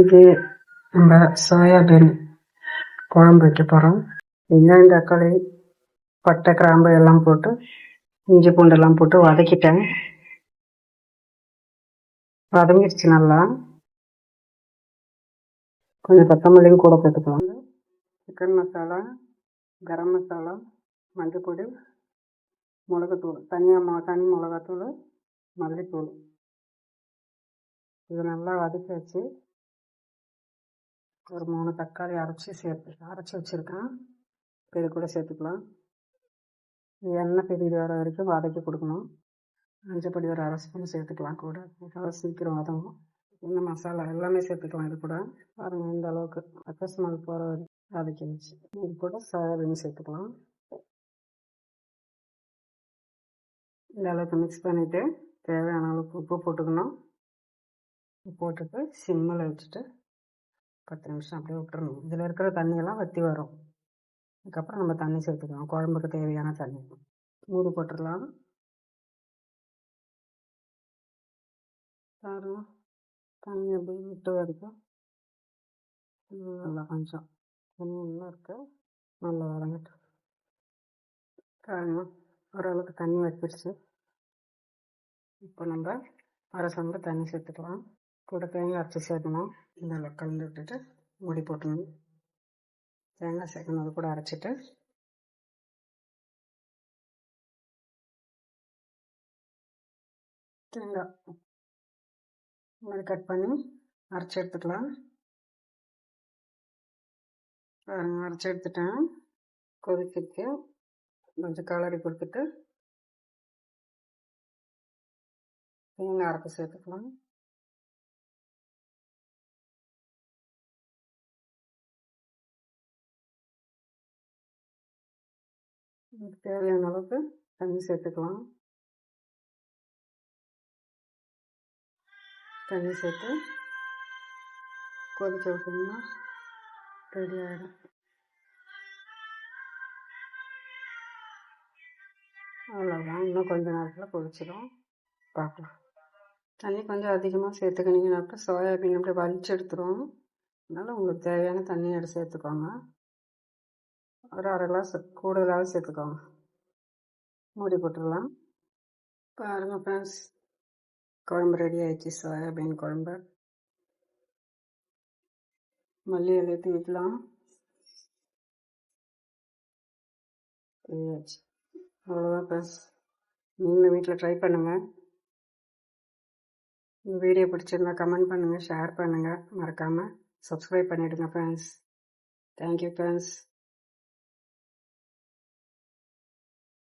இது நம்ம சோயாபீன் குழம்பு வைக்க போகிறோம் வெங்காயம் தக்காளி பட்டை கிராம்பு எல்லாம் போட்டு இஞ்சி பூண்டெல்லாம் போட்டு வதக்கிட்டேன். வதங்கிடுச்சு நல்லா. கொஞ்சம் கொத்தமல்லியும் கூட போட்டுக்கலாம். சிக்கன் மசாலா கரம் மசாலா மஞ்சள் பொடி மிளகாத்தூள் தனியாக தனி மிளகாத்தூள் மல்லித்தூள். இது நல்லா வதக்கி வச்சு ஒரு மூணு தக்காளி அரைச்சி சேர்த்து அரைச்சி வச்சுருக்கேன். இது கூட சேர்த்துக்கலாம். எண்ணெய் பிரிவு வர வரைக்கும் வதக்கி கொடுக்கணும். மஞ்சப்பொடி ஒரு அரை ஸ்பூன் சேர்த்துக்கலாம் கூட. அதாவது சீக்கிரம் வதங்கும். இந்த மசாலா எல்லாமே சேர்த்துக்கலாம் இது கூட. பாருங்கள் இந்த அளவுக்கு. பச்சை ஸ்மெல் போகிற வரைக்கும் வதக்கி வச்சு இது கூட சோயாபீன் சேர்த்துக்கலாம். இந்த அளவுக்கு மிக்ஸ் பண்ணிவிட்டு தேவையான அளவுக்கு உப்பு போட்டுக்கணும். போட்டுட்டு சிம்மில் வச்சுட்டு பத்து நிமிஷம் அப்படியே விட்டுறணும். இதில் இருக்கிற தண்ணியெல்லாம் வற்றி வரும். அதுக்கப்புறம் நம்ம தண்ணி சேர்த்துக்கலாம். குழம்புக்கு தேவையான தண்ணி. மூடி போட்டுடலாம். பாருங்க. தண்ணி அப்படியே விட்டு வரைக்கும் நல்லா கொஞ்சம் தண்ணி நல்லா இருக்கு. நல்லா வதங்கிட்டு பாருங்க. ஓரளவுக்கு தண்ணி வச்சிருச்சு இப்போ நம்ம அரை தண்ணி சேர்த்துக்கலாம். கூட தேங்காய் அரைச்சி சேர்க்கணும். இந்த கலந்து விட்டுட்டு மூடி போட்டணும் தேங்காய் சேர்க்கணும் அது கூட அரைச்சிட்டு. தேங்காய் இந்த மாதிரி கட் பண்ணி அரைச்சி எடுத்துக்கலாம். அரைச்சி எடுத்துட்டேன். கொதிக்கிட்டு கொஞ்சம் கலரி கொடுத்துட்டு தேங்காய் அரைச்சி சேர்த்துக்கலாம். தேவையான அளவுக்கு தண்ணி சேர்த்துக்கலாம். தண்ணி சேர்த்து கொதிக்க விட்டோம்னா ரெடி ஆகிடும் அவ்வளோதான் இன்னும் கொஞ்ச நேரத்தில் கொதிச்சிடும் பார்க்கலாம். தண்ணி கொஞ்சம் அதிகமாக சேர்த்துக்கினீங்கன்னாக்கா சோயாபீன் அப்படியே வலிச்சு எடுத்துரும். அதனால் உங்களுக்கு தேவையான தண்ணியை எடுத்து சேர்த்துக்கோங்க. ஒரு அரை கிளாஸ் கூடுதலாக சேர்த்துக்கோங்க. மூடி போட்டுடலாம். பாருங்கள் ஃப்ரெண்ட்ஸ் குழம்பு ரெடி ஆயிடுச்சு. சோயாபீன் குழம்பு. மல்லி இலையை தூக்கலாம் ரெடியாச்சு அவ்வளோதான் ஃப்ரெண்ட்ஸ் நீங்களும் வீட்டில் ட்ரை பண்ணுங்கள் வீடியோ பிடிச்சிருந்தா கமெண்ட் பண்ணுங்கள் ஷேர் பண்ணுங்கள் மறக்காமல் சப்ஸ்கிரைப் பண்ணிவிடுங்க ஃப்ரெண்ட்ஸ் தேங்க்யூ ஃப்ரெண்ட்ஸ்